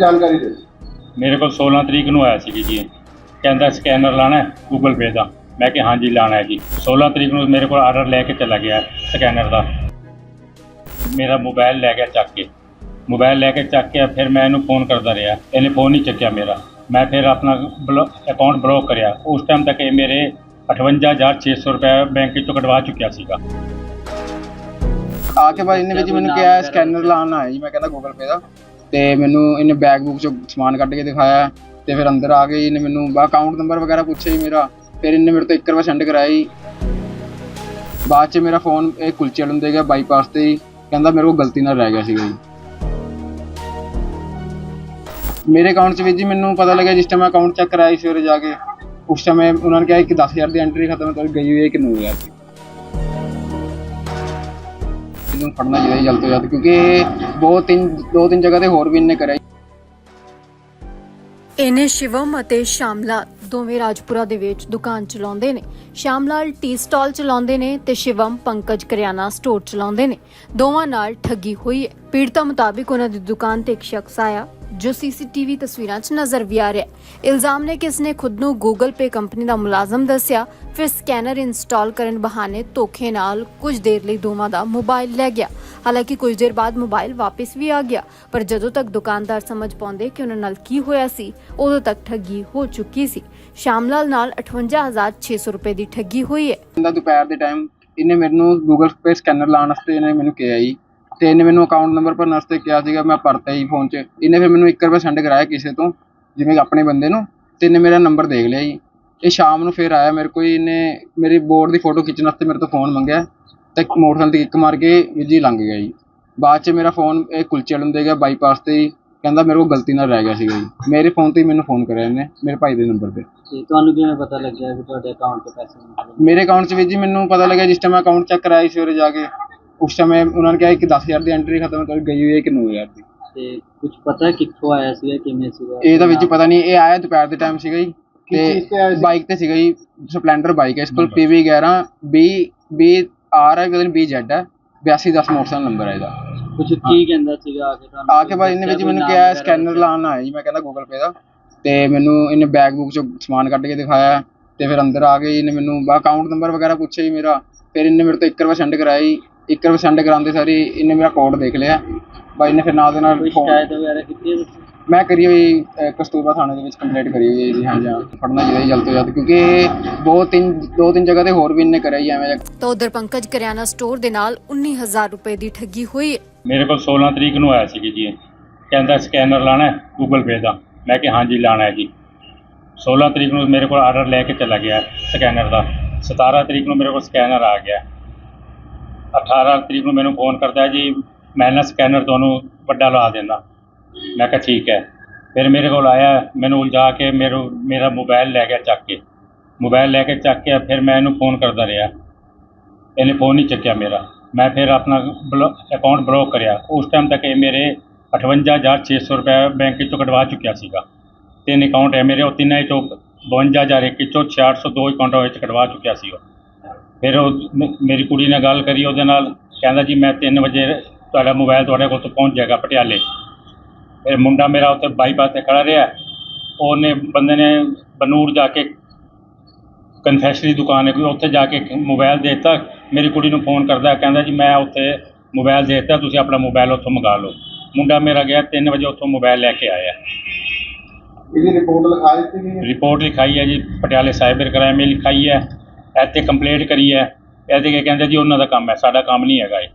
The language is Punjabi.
ਜਾਣਕਾਰੀ ਦੇ ਮੇਰੇ ਕੋਲ 16 ਤਰੀਕ ਨੂੰ ਆਇਆ ਸੀ ਜੀ ਕਹਿੰਦਾ ਸਕੈਨਰ ਲਾਣਾ ਹੈ ਗੂਗਲ ਪੇ ਦਾ। ਮੈਂ ਕਿਹਾ ਹਾਂਜੀ ਲਾਣਾ ਹੈ ਜੀ। 16 ਤਰੀਕ ਨੂੰ ਮੇਰੇ ਕੋਲ ਆਰਡਰ ਲੈ ਕੇ ਚਲਾ ਗਿਆ ਸਕੈਨਰ ਦਾ। ਮੇਰਾ ਮੋਬਾਈਲ ਲੈ ਗਿਆ ਚੱਕ ਕੇ। ਮੋਬਾਈਲ ਲੈ ਕੇ ਚੱਕ ਕੇ ਫਿਰ ਮੈਂ ਇਹਨੂੰ ਫੋਨ ਕਰਦਾ ਰਿਹਾ। ਇਹਨੇ ਫੋਨ ਨਹੀਂ ਚੱਕਿਆ ਮੇਰਾ। ਮੈਂ ਫਿਰ ਆਪਣਾ ਅਕਾਊਂਟ ਬਲੌਕ ਕਰਿਆ। ਉਸ ਟਾਈਮ ਤੱਕ ਇਹ ਮੇਰੇ 58600 ਰੁਪਏ ਬੈਂਕ ਵਿੱਚੋਂ ਕਢਵਾ ਚੁੱਕਿਆ ਸੀਗਾ। ਆ ਕੇ ਬਾਅਦ ਇਹਨੇ ਵਿੱਚ ਮੈਨੂੰ ਕਿਹਾ ਸਕੈਨਰ ਲਾਉਣ ਆਇਆ ਜੀ। ਮੈਂ ਕਹਿੰਦਾ ਗੂਗਲ ਪੇ ਦਾ। ਤੇ ਮੈਨੂੰ ਇਹਨੇ ਬੈਗ ਬੁੱਕ ਚੋਂ ਸਮਾਨ ਕੱਢ ਕੇ ਦਿਖਾਇਆ ਤੇ ਫਿਰ ਅੰਦਰ ਆ ਕੇ ਇਹਨੇ ਮੈਨੂੰ ਅਕਾਊਂਟ ਨੰਬਰ ਵਗੈਰਾ ਪੁੱਛਿਆ ਜੀ ਮੇਰਾ, ਫਿਰ ਇਹਨੇ ਮੇਰੇ ਤੋਂ 1 ਰੁਪਇਆ ਸੈਂਡ ਕਰਾਇਆ ਜੀ। ਬਾਅਦ ਚ ਮੇਰਾ ਫੋਨ ਇਹ ਕੁਲਚੇ ਵਾਲੇ ਨੂੰ ਦੇ ਗਿਆ ਬਾਈਪਾਸ ਤੇ ਹੀ ਕਹਿੰਦਾ ਮੇਰੇ ਕੋਲ ਗਲਤੀ ਨਾਲ ਰਹਿ ਗਿਆ ਸੀਗਾ ਜੀ। ਮੇਰੇ ਅਕਾਊਂਟ 'ਚ ਵੀ ਜੀ ਮੈਨੂੰ ਪਤਾ ਲੱਗਿਆ ਜਿਸ ਟਾਈਮ ਅਕਾਊਂਟ ਚੈੱਕ ਕਰਾਇਆ ਸੀ ਸਵੇਰੇ ਜਾ ਕੇ, ਉਸ ਸਮੇਂ ਉਹਨਾਂ ਨੇ ਕਿਹਾ ਕਿ 10000 ਦੀ ਐਂਟਰੀ ਖਤਮ ਕਰ ਗਈ ਹੋਈ ਹੈ ਕਿ 9000 ਦੀ ਇਹਨੂੰ ਫੜਨਾ ਚਾਹੀਦਾ ਜਲਦ ਤੋਂ ਜਲਦ, ਕਿਉਂਕਿ ਇਹ ਬਹੁਤ ਤਿੰਨ, ਦੋ ਤਿੰਨ ਜਗ੍ਹਾ ਤੇ ਹੋਰ ਵੀ ਇਹਨੇ ਕਰਿਆ ਇਹਨੇ ਸ਼ਿਵਮ ਅਤੇ ਸ਼ਾਮਲਾਲ ਦੋਵੇਂ ਰਾਜਪੁਰਾ ਦੇ ਵਿੱਚ ਦੁਕਾਨ ਚਲਾਉਂਦੇ ਨੇ। ਸ਼ਾਮਲਾਲ ਟੀ ਸਟਾਲ ਚਲਾਉਂਦੇ ਨੇ ਤੇ ਸ਼ਿਵਮ ਪੰਕਜ ਕਰਿਆਨਾ ਸਟੋਰ ਚਲਾਉਂਦੇ ਨੇ। ਦੋਵਾਂ ਨਾਲ ਠੱਗੀ ਹੋਈ ਹੈ। ਪੀੜਤਾ ਮੁਤਾਬਿਕ ਉਹਨਾਂ ਦੀ ਦੁਕਾਨ ਤੇ ਇੱਕ ਸ਼ਖਸ ਆਇਆ। ਜੋ ਸੀਸੀਟੀਵੀ ਤਸਵੀਰਾਂ 'ਚ ਨਜ਼ਰ ਵੀ ਆ ਰਿਹਾ ਹੈ। ਇਲਜ਼ਾਮ ਨੇ ਕਿ ਇਸਨੇ ਖੁਦ ਨੂੰ ਗੂਗਲ ਪੇ ਕੰਪਨੀ ਦਾ ਮੁਲਾਜ਼ਮ ਦੱਸਿਆ, ਫਿਰ ਸਕੈਨਰ ਇੰਸਟਾਲ ਕਰਨ ਬਹਾਨੇ ਧੋਖੇ ਨਾਲ ਕੁਝ ਦੇਰ ਲਈ ਦੋਵਾਂ ਦਾ ਮੋਬਾਈਲ ਲੈ ਗਿਆ। ਹਾਲਾਂਕਿ ਕੁਝ ਦੇਰ ਬਾਅਦ ਮੋਬਾਈਲ ਵਾਪਸ ਵੀ ਆ ਗਿਆ, ਪਰ ਜਦੋਂ ਤੱਕ ਦੁਕਾਨਦਾਰ ਸਮਝ ਪਾਉਂਦੇ ਕਿ ਉਹਨਾਂ ਨਾਲ ਕੀ ਹੋਇਆ ਸੀ, ਉਦੋਂ ਤੱਕ ਠੱਗੀ ਹੋ ਚੁੱਕੀ ਸੀ। ਸ਼ਾਮਲਾਲ ਨਾਲ 58600 ਰੁਪਏ ਦੀ ਠੱਗੀ ਹੋਈ ਹੈ। ਕਹਿੰਦਾ ਦੁਪਹਿਰ ਦੇ ਟਾਈਮ ਇਹਨੇ ਮੈਨੂੰ ਗੂਗਲ ਪੇ ਸਕੈਨਰ ਲਾਉਣ ਵਾਸਤੇ ਇਹਨੇ ਮੈਨੂੰ ਕਿਹਾ ਜੀ। ਤੇ ਇਹਨੇ ਮੈਨੂੰ ਅਕਾਊਂਟ ਨੰਬਰ ਭਰਨ ਵਾਸਤੇ ਕਿਹਾ ਸੀਗਾ ਮੈਂ ਭਰਤਾ ਜੀ ਫੋਨ 'ਚ। ਇਹਨੇ ਫਿਰ ਮੈਨੂੰ 1 ਰੁਪਇਆ ਸੈਂਡ ਕਰਾਇਆ ਕਿਸੇ ਤੋਂ ਜਿਵੇਂ ਆਪਣੇ ਬੰਦੇ ਨੂੰ ਤੇ ਇਹਨੇ ਮੇਰਾ ਨੰਬਰ ਦੇਖ ਲਿਆ ਜੀ। ਇਹ ਸ਼ਾਮ ਨੂੰ ਫਿਰ ਆਇਆ ਮੇਰੇ ਕੋਲ ਇਹਨੇ ਮੇਰੀ ਬੋਰਡ ਦੀ ਫੋਟੋ ਖਿੱਚਣ ਵਾਸਤੇ ਮੇਰੇ ਤੋਂ ਫੋਨ ਮੰਗਿਆ ਤੇ ਮੋਟਰਸਾਈਕਲ ਤੇ ਕਿੱਕ ਮਾਰ ਕੇ ਵੀਰ ਜੀ ਲੰਘ ਗਿਆ ਜੀ। ਬਾਅਦ 'ਚ ਮੇਰਾ ਫੋਨ ਇਹ ਕੁਲਚੇ ਵਾਲੇ ਨੂੰ ਦੇ ਗਿਆ ਬਾਈਪਾਸ ਤੇ ਹੀ ਕਹਿੰਦਾ ਮੇਰੇ ਕੋਲ ਗਲਤੀ ਨਾਲ ਰਹਿ ਗਿਆ ਸੀਗਾ ਜੀ। ਮੇਰੇ ਫੋਨ ਤੇ ਹੀ ਮੈਨੂੰ ਫੋਨ ਕਰਿਆ ਇਹਨੇ ਮੇਰੇ ਭਾਈ ਦੇ ਨੰਬਰ ਤੇ। ਤੇ ਤੁਹਾਨੂੰ ਕਿਵੇਂ ਪਤਾ ਲੱਗਿਆ ਕਿ ਤੁਹਾਡੇ ਅਕਾਊਂਟ 'ਚ ਪੈਸੇ ਮੇਰੇ ਅਕਾਊਂਟ 'ਚ ਵੀ ਜੀ ਮੈਨੂੰ ਪਤਾ ਲੱਗਿਆ ਜਿਸ ਟਾਈਮ ਮੈਂ ਅਕਾਊਂਟ ਚੈੱਕ ਕਰਾਇਆ ਸੀ ਸਵੇਰੇ ਜਾ ਕੇ। ਉਸ ਸਮੇਂ ਉਹਨਾਂ ਨੇ ਕਿਹਾ ਕਿ 10000 ਦੀ ਐਂਟਰੀ ਖਤਮ ਕਰ ਗਈ ਹੋਈ ਹੈ ਕਿ 9000 ਦੀ। ਤੇ ਕੁਝ ਪਤਾ ਕਿੱਥੋਂ ਆਇਆ ਸੀਗਾ ਕਿਵੇਂ ਸੀਗਾ? ਇਹ ਤਾਂ ਵਿੱਚ ਪਤਾ ਨਹੀਂ ਇਹ ਆਇਆ ਦੁਪਹਿਰ ਦੇ ਟਾਈਮ ਸੀਗਾ ਜੀ। ਤੇ ਸੀ? ਬਾਈਕ ਤੇ ਸੀਗਾ ਜੀ ਸਪਲੈਂਡਰ ਬਾਈਕ ਹੈ ਇਸ ਕੋਲ PV 11 B B R ਹੈ ਨਹੀਂ B Z ਹੈ 8210 ਮੋਟਰਸਾਈਕਲ ਨੰਬਰ ਹੈ ਇਹਦਾ। ਕੁਝ ਕੀ ਕਹਿੰਦਾ ਸੀਗਾ ਆ ਕੇ ਤੁਹਾਨੂੰ? ਆ ਕੇ ਬਾਅਦ ਇਹਨੇ ਵਿੱਚ ਮੈਨੂੰ ਕਿਹਾ ਸਕੈਨਰ ਲਾਉਣ ਆਇਆ ਜੀ ਮੈਂ ਕਹਿੰਦਾ ਗੂਗਲ ਪੇ ਦਾ। ਤੇ ਮੈਨੂੰ ਇਹਨੇ ਬੈਗ ਬੁੱਕ ਚੋਂ ਸਮਾਨ ਕੱਢ ਕੇ ਦਿਖਾਇਆ ਤੇ ਫਿਰ ਅੰਦਰ ਆ ਕੇ ਇਹਨੇ ਮੈਨੂੰ ਅਕਾਊਂਟ ਨੰਬਰ ਵਗੈਰਾ ਪੁੱਛਿਆ ਜੀ ਮੇਰਾ। ਫਿਰ ਇਹਨੇ ਮੇਰੇ ਤੋਂ 1 ਰੁਪਇਆ ਸੈਂਡ ਕਰਾਇਆ ਜੀ 1 ਰੁਪਇਆ ਸੈਂਡ ਕਰਾਉਂਦੇ ਸਾਰੀ ਇਹਨੇ ਮੇਰਾ ਕੋਡ ਦੇਖ ਲਿਆ। ਬਾਈ ਨੇ ਫਿਰ ਨਾਲ ਦੇ ਨਾਲ ਕੋਈ phone- ਸ਼ਿਕਾਇਤ ਵਗੈਰਾ ਕੀਤੀ ਹੈ ਤੁਸੀਂ? ਮੈਂ ਕਰੀ ਹੋਈ ਕਸਤੂਰਬਾ ਥਾਣੇ ਦੇ ਵਿੱਚ ਕੰਪਲੇਂਟ ਕਰੀ ਹੋਈ ਹੈ ਜੀ ਹਾਂ। ਜਾਂ ਫੜਨਾ ਚਾਹੀਦਾ ਜੀ ਜਲਦ ਤੋਂ ਜਲਦ ਕਿਉਂਕਿ ਇਹ ਬਹੁਤ ਤਿੰਨ ਦੋ ਤਿੰਨ ਜਗ੍ਹਾ ਤੇ ਹੋਰ ਵੀ ਇਹਨੇ ਕਰਿਆ ਜੀ ਐਵੇਂ ਦਾ ਤਾਂ ਉਧਰ ਪੰਕਜ ਕਰਿਆਨਾ ਸਟੋਰ ਦੇ ਨਾਲ 19000 ਰੁਪਏ ਦੀ ਠੱਗੀ ਹੋਈ ਹੈ। ਮੇਰੇ ਕੋਲ 16 ਤਰੀਕ ਨੂੰ ਆਇਆ ਸੀ ਜੀ ਕਹਿੰਦਾ ਸਕੈਨਰ ਲਾਣਾ ਹੈ ਗੂਗਲ ਪੇ ਦਾ। ਮੈਂ ਕਿਹਾ ਹਾਂਜੀ ਲਾਣਾ ਹੈ ਜੀ। 16 ਤਰੀਕ ਨੂੰ ਮੇਰੇ ਕੋਲ ਆਰਡਰ ਲੈ ਕੇ ਚਲਾ ਗਿਆ ਸਕੈਨਰ ਦਾ। 17 ਤਰੀਕ ਨੂੰ ਮੇਰੇ ਕੋਲ ਸਕੈਨਰ ਆ ਗਿਆ। 18 ਤਰੀਕ ਨੂੰ ਮੈਨੂੰ ਫੋਨ ਕਰਦਾ ਜੀ, ਮੈਂ ਨਾ ਸਕੈਨਰ ਤੁਹਾਨੂੰ ਵੱਡਾ ਲਾ ਦਿੰਦਾ। ਮੈਂ ਕਿਹਾ ਠੀਕ ਹੈ। ਫਿਰ ਮੇਰੇ ਕੋਲ ਆਇਆ, ਮੈਨੂੰ ਉਲਝਾ ਕੇ ਮੇਰੇ, ਮੇਰਾ ਮੋਬਾਈਲ ਲੈ ਗਿਆ ਚੱਕ ਕੇ। ਮੋਬਾਈਲ ਲੈ ਕੇ ਚੱਕ ਕੇ ਫਿਰ ਮੈਂ ਇਹਨੂੰ ਫੋਨ ਕਰਦਾ ਰਿਹਾ। ਇਹਨੇ ਫੋਨ ਨਹੀਂ ਚੱਕਿਆ ਮੇਰਾ। ਮੈਂ ਫਿਰ ਆਪਣਾ ਅਕਾਊਂਟ ਬਲੌਕ ਕਰਿਆ। ਉਸ ਟਾਈਮ ਤੱਕ ਇਹ ਮੇਰੇ 58600 ਰੁਪਏ ਬੈਂਕ ਵਿੱਚੋਂ ਕਢਵਾ ਚੁੱਕਿਆ ਸੀਗਾ। ਤਿੰਨ ਅਕਾਊਂਟ ਹੈ ਮੇਰੇ, ਉਹ ਤਿੰਨਾਂ ਵਿੱਚੋਂ 52001 ਵਿੱਚੋਂ 602 ਅਕਾਊਂਟਾਂ ਵਿੱਚ ਕਢਵਾ ਚੁੱਕਿਆ ਸੀ ਉਹ। ਫਿਰ ਉਹ ਮ- ਮੇਰੀ ਕੁੜੀ ਨਾਲ ਗੱਲ ਕਰੀ ਉਹਦੇ ਨਾਲ ਕਹਿੰਦਾ ਜੀ ਮੈਂ 3 ਵਜੇ ਤੁਹਾਡਾ ਮੋਬਾਈਲ ਤੁਹਾਡੇ ਕੋਲ ਤੋਂ ਪਹੁੰਚ ਜਾਏਗਾ ਪਟਿਆਲੇ। ਫਿਰ ਮੁੰਡਾ ਮੇਰਾ ਉੱਥੇ ਬਾਈਪਾਸ ਤੇ ਖੜਾ ਰਿਹਾ। ਉਹਨੇ ਬੰਦੇ ਨੇ ਬਨੂੜ ਜਾ ਕੇ ਕਨਫੈਕਸ਼ਨਰੀ ਦੁਕਾਨ ਹੈ ਕੋਈ ਉੱਥੇ ਜਾ ਕੇ ਮੋਬਾਈਲ ਦੇ ਦਿੱਤਾ। ਮੇਰੀ ਕੁੜੀ ਨੂੰ ਫੋਨ ਕਰਦਾ ਕਹਿੰਦਾ ਜੀ ਮੈਂ ਉੱਥੇ ਮੋਬਾਈਲ ਦੇ ਦਿੱਤਾ ਤੁਸੀਂ ਆਪਣਾ ਮੋਬਾਈਲ ਉੱਥੋਂ ਮੰਗਾ ਲਓ। ਮੁੰਡਾ ਮੇਰਾ ਗਿਆ 3 ਵਜੇ ਉੱਥੋਂ ਮੋਬਾਈਲ ਲੈ ਕੇ ਆਇਆ। ਇਹਦੀ ਰਿਪੋਰਟ ਲਿਖਾ ਦਿੱਤੀ ਗਈ ਹੈ? ਰਿਪੋਰਟ ਲਿਖਾਈ ਹੈ ਜੀ ਪਟਿਆਲੇ ਸਾਈਬਰ ਕ੍ਰਾਈਮ ਲਿਖਾਈ ਹੈ। ਇੱਥੇ ਕੰਪਲੇਂਟ ਕਰੀ ਹੈ। ਇਹਦੇ ਕੇ ਕਹਿੰਦੇ ਜੀ, ਉਹਨਾਂ ਦਾ ਕੰਮ ਹੈ, ਸਾਡਾ ਕੰਮ ਨਹੀਂ ਹੈਗਾ ਇਹ।